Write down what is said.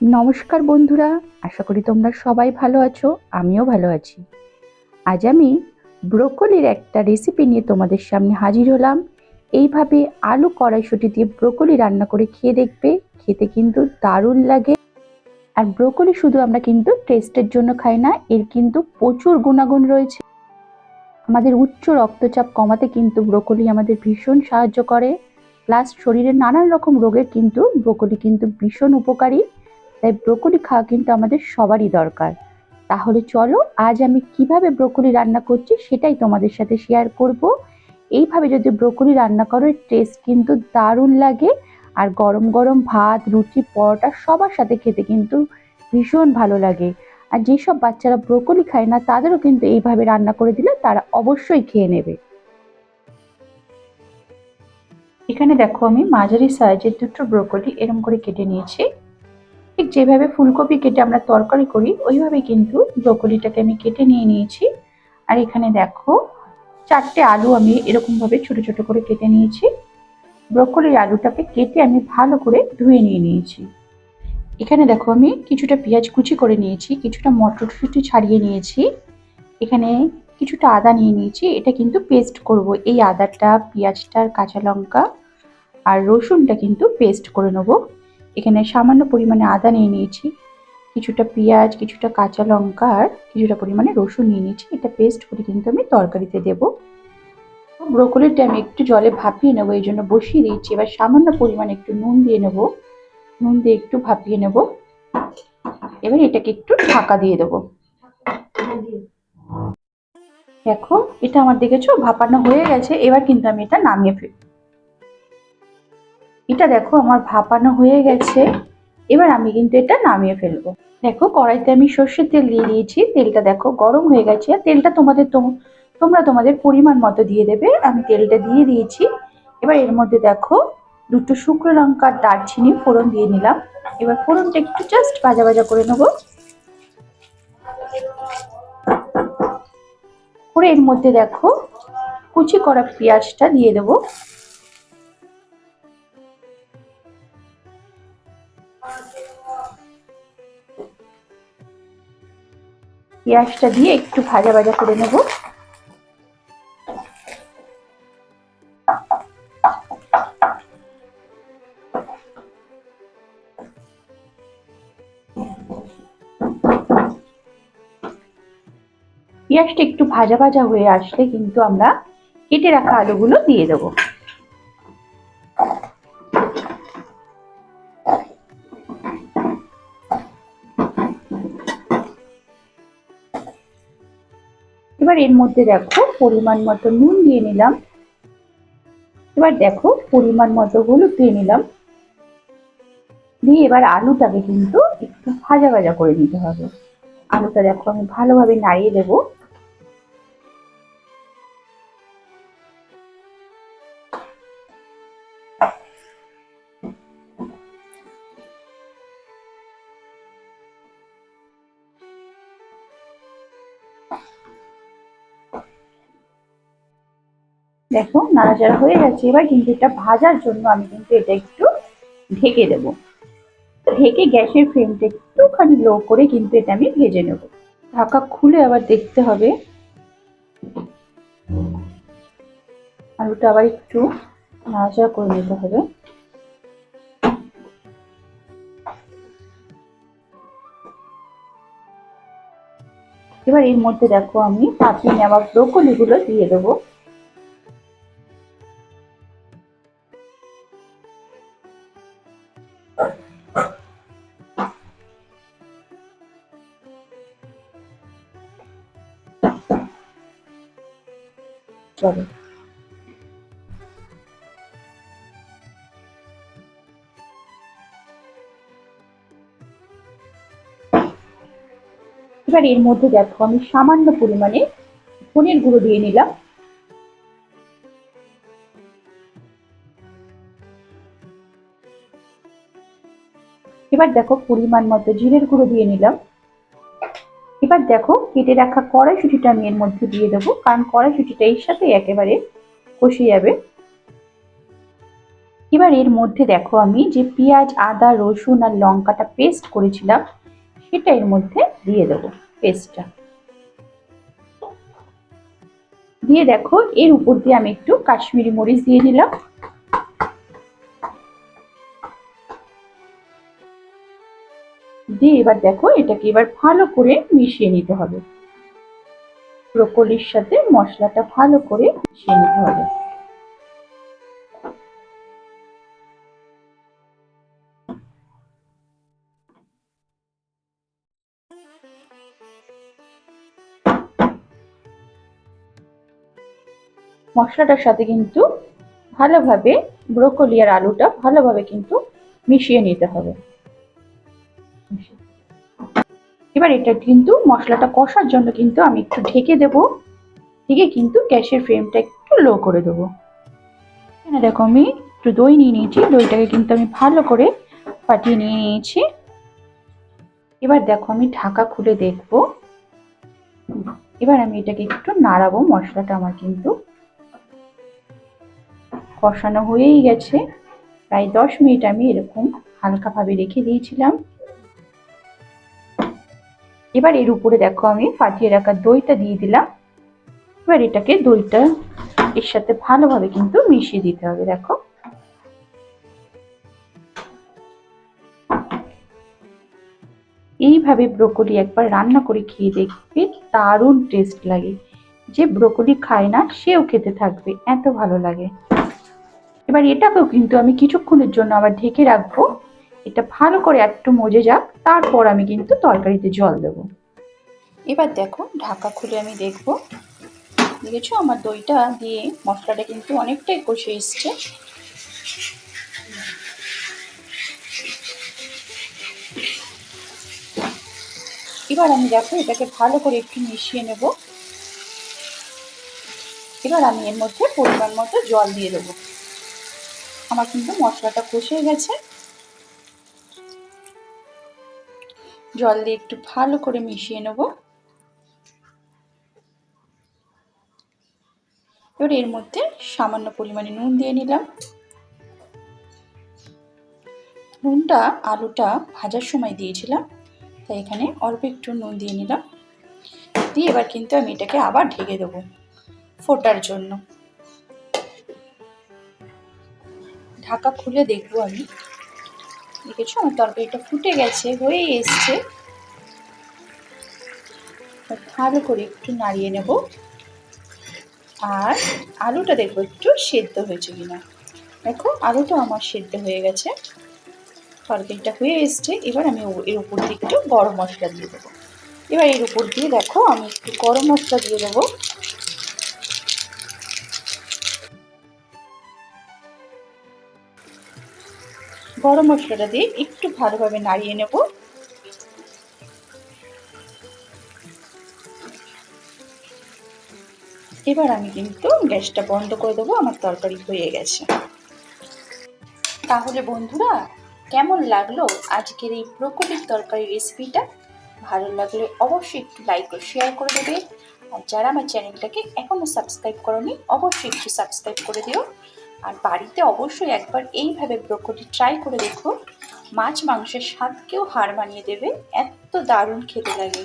নমস্কার বন্ধুরা, আশা করি তোমরা সবাই ভালো আছো, আমিও ভালো আছি। আজ আমি ব্রোকলির একটা রেসিপি নিয়ে তোমাদের সামনে হাজির হলাম। এইভাবে আলু কড়াইশুটি দিয়ে ব্রোকলি রান্না করে খেয়ে দেখবে, খেতে কিন্তু দারুণ লাগে। আর ব্রোকলি শুধু আমরা কিন্তু টেস্টের জন্য খাই না, এর কিন্তু প্রচুর গুণাগুণ রয়েছে। আমাদের উচ্চ রক্তচাপ কমাতে কিন্তু ব্রোকলি আমাদের ভীষণ সাহায্য করে। প্লাস শরীরের নানান রকম রোগের কিন্তু ব্রোকলি কিন্তু ভীষণ উপকারী। তাই ব্রোকলি খাওয়া কিন্তু আমাদের সবারই দরকার। তাহলে চলো, আজ আমি কীভাবে ব্রোকলি রান্না করছি সেটাই তোমাদের সাথে শেয়ার করব। এইভাবে যদি ব্রোকলি রান্না করো টেস্ট কিন্তু দারুণ লাগে আর গরম গরম ভাত, রুটি, পরোটা সবার সাথে খেতে কিন্তু ভীষণ ভালো লাগে। আর যেসব বাচ্চারা ব্রোকলি খায় না, তাদেরও কিন্তু এইভাবে রান্না করে দিলে তারা অবশ্যই খেয়ে নেবে। এখানে দেখো আমি মাঝারি সাইজের দুটো ব্রোকলি এরম করে কেটে নিয়েছি। ঠিক যেভাবে ফুলকপি কেটে আমরা তরকারি করি, ওইভাবে কিন্তু ব্রোকলিটাকে আমি কেটে নিয়ে নিয়েছি। আর এখানে দেখো, চারটে আলু আমি এরকমভাবে ছোট ছোট করে কেটে নিয়েছি। ব্রোকলির আলুটাকে কেটে আমি ভালো করে ধুয়ে নিয়ে নিয়েছি। এখানে দেখো আমি কিছুটা পেঁয়াজ কুচি করে নিয়েছি, কিছুটা মটরশুঁটি ছাড়িয়ে নিয়েছি। এখানে কিছুটা আদা নিয়ে নিয়েছি, এটা কিন্তু পেস্ট করব। এই আদাটা পেঁয়াজটার কাঁচা লঙ্কা আর রসুনটা কিন্তু পেস্ট করে নেব। এখানে সামান্য পরিমাণে আদা নিয়ে নিয়েছি, কিছুটা পেঁয়াজ, কিছুটা কাঁচা লঙ্কা আর কিছুটা পরিমাণে রসুন নিয়ে নিয়েছি। এটা পেস্ট করে কিন্তু আমি তরকারিতে দেব। ব্রোকলিটা আমি একটু জলে ভাপিয়ে নেব, এই জন্য বসিয়ে দিয়েছি। এবার সামান্য পরিমাণে একটু নুন দিয়ে নেব। নুন দিয়ে একটু ভাপিয়ে নেব। এবার এটাকে একটু ঢাকা দিয়ে দেবো। দেখো, এটা আমার দেখেছ? ভাপানো হয়ে গেছে। এবার কিন্তু আমি এটা নামিয়ে ফেলব। এটা দেখো, আমার ভাপানো হয়ে গেছে। এবার আমি কিন্তু এটা নামিয়ে ফেলব। দেখো, কড়াইতে আমি সর্ষের তেল দিয়ে দিয়েছি। তেলটা দেখো, গরম হয়ে গেছে। তেলটা তোমাদের তোমরা তোমাদের পরিমাণ মতো দিয়ে দেবে। আমি তেলটা দিয়ে দিয়েছি। এবার এর মধ্যে দেখো, দুটো শুকনো লঙ্কার দারচিনি ফোড়ন দিয়ে নিলাম। এবার ফোড়নটা একটু জাস্ট ভাজা ভাজা করে নেব। করে এর মধ্যে দেখো, কুচি করা পেঁয়াজটা দিয়ে দেবো। পেঁয়াজটা দিয়ে একটু ভাজা ভাজা করে নেব। পেঁয়াজটা একটু ভাজা ভাজা হয়ে আসলে কিন্তু আমরা কেটে রাখা আলুগুলো দিয়ে দেবো। এবার এর মধ্যে দেখো পরিমাণ মতো নুন দিয়ে নিলাম। এবার দেখো পরিমাণ মতো হলুদ দিয়ে নিলাম। দিয়ে এবার আলুটাকে কিন্তু একটু ভাজা ভাজা করে নিতে হবে। আলুটা দেখো আমি ভালোভাবে নাড়িয়ে দেবো। দেখো, নাড়াচাড়া হয়ে গেছে। এবার কিন্তু এটা ভাজার জন্য আমি কিন্তু এটা একটু ঢেকে দেব। ঢেকে গ্যাসের ফ্লেমটা একটুখানি লো করে কিন্তু এটা আমি ভেজে নেব। ঢাকা খুলে আবার দেখতে হবে। আলুটা আবার একটু নাড়াচাড়া করে নিতে হবে। এবার এর মধ্যে দেখো আমি পাতিয়ে নেওয়া ব্রোকলিগুলো দিয়ে দেবো। চলো এবার এর মধ্যে দেখো আমি সামান্য পরিমাণে ধনের গুঁড়ো দিয়ে নিলাম। এবার দেখো পরিমাণ মতো জিরের গুঁড়ো দিয়ে নিলাম। এবার দেখো কেটে রাখা কড়াইশুটিটা আমি এর মধ্যে দিয়ে দেবো, কারণ কড়াইশুটিটা এর সাথে একেবারে কষে যাবে। এবার এর মধ্যে দেখো আমি যে পেঁয়াজ, আদা, রসুন আর লঙ্কাটা পেস্ট করেছিলাম, সেটা এর মধ্যে দিয়ে দেবো পেস্টটা দিয়ে দেখো এর উপর দিয়ে আমি একটু কাশ্মীরি মরিচ দিয়ে দিলাম। দিয়ে এবার দেখো এটাকে এবার ভালো করে মিশিয়ে নিতে হবে। ব্রোকলির সাথে মশলাটা ভালো করে মিশিয়ে নিতে হবে। মশলাটার সাথে কিন্তু ভালোভাবে ব্রোকলি আর আলুটা ভালোভাবে কিন্তু মিশিয়ে নিতে হবে। এবার এটা কিন্তু মশলাটা কষার জন্য কিন্তু আমি একটু ঢেকে দেব। ঢেকে কিন্তু গ্যাসের ফ্লেমটা একটু লো করে দেবো। এখানে দেখো আমি একটু দই নিয়ে নিয়েছি। দইটাকে কিন্তু আমি ভালো করে ফাটিয়ে নিয়ে নিয়েছি। এবার দেখো আমি ঢাকা খুলে দেখব। এবার আমি এটাকে একটু নাড়াবো। মশলাটা আমার কিন্তু কষানো হয়েই গেছে। প্রায় দশ মিনিট আমি এরকম হালকাভাবে রেখে দিয়েছিলাম। এবার এর উপরে দেখো আমি ফাটিয়ে রাখা দইটা দিয়ে দিলাম। এবার এটাকে দইটা এর সাথে ভালোভাবে কিন্তু মিশিয়ে দিতে হবে, দেখো। এইভাবে ব্রোকলি একবার রান্না করে খেয়ে দেখবে দারুণ টেস্ট লাগে। যে ব্রোকলি খায় না, সেও খেতে থাকবে, এত ভালো লাগে। এবার এটাকেও কিন্তু আমি কিছুক্ষণের জন্য আবার ঢেকে রাখব। এটা ভালো করে একটু মজে যাক, তারপর আমি কিন্তু তরকারিতে জল দেবো। এবার দেখো, ঢাকা খুলে আমি দেখব। দেখেছ? আমার দইটা দিয়ে মশলাটা কিন্তু অনেকটাই কষে এসছে। এবার আমি দেখো, এটাকে ভালো করে একটু মিশিয়ে নেব। এবার আমি এর মধ্যে পরিমাণ মতো জল দিয়ে দেবো। আমার কিন্তু মশলাটা কষে গেছে। জল দিয়ে একটু ভালো করে মিশিয়ে নেব। এবার এর মধ্যে সামান্য পরিমাণে নুন দিয়ে নিলাম। নুনটা, আলুটা ভাজার সময় দিয়েছিলাম, তাই এখানে অল্প একটু নুন দিয়ে নিলাম। দিয়ে এবার কিন্তু আমি এটাকে আবার ঢেকে দেবো ফোটার জন্য। ঢাকা খুলে দেখব আমি। দেখেছ? আমার তরকারিটা ফুটে গেছে হয়ে এসছে। ভালো করে একটু নাড়িয়ে নেব। আর আলুটা দেখব, একটু সেদ্ধ হয়েছে কিনা। দেখো, আলুটা আমার সেদ্ধ হয়ে গেছে। তরকারিটা হয়ে এসছে। এবার আমি এর উপর দিয়ে একটু গরম মশলা দিয়ে দেবো। এবার এর উপর দিয়ে দেখো, আমি একটু গরম মশলা দিয়ে দেবো। গরম মশলাটা দিয়ে একটু ভালোভাবে নাড়িয়ে নেব। এবার আমি কিন্তু গ্যাসটা বন্ধ করে দেবো, আমার তরকারি হয়ে গেছে। তাহলে বন্ধুরা, কেমন লাগল আজকের এই ব্রোকলির তরকারি রেসিপিটা? ভালো লাগলে অবশ্যই একটু লাইক ও শেয়ার করে দেবে। আর যারা আমার চ্যানেলটাকে এখনও সাবস্ক্রাইব করনি, অবশ্যই একটু সাবস্ক্রাইব করে দিও। আর বাড়িতে অবশ্যই একবার এইভাবে ব্রোকলি ট্রাই করে দেখো। মাছ, মাংসের স্বাদকেও হার মানিয়ে দেবে। এত দারুণ খেতে লাগে।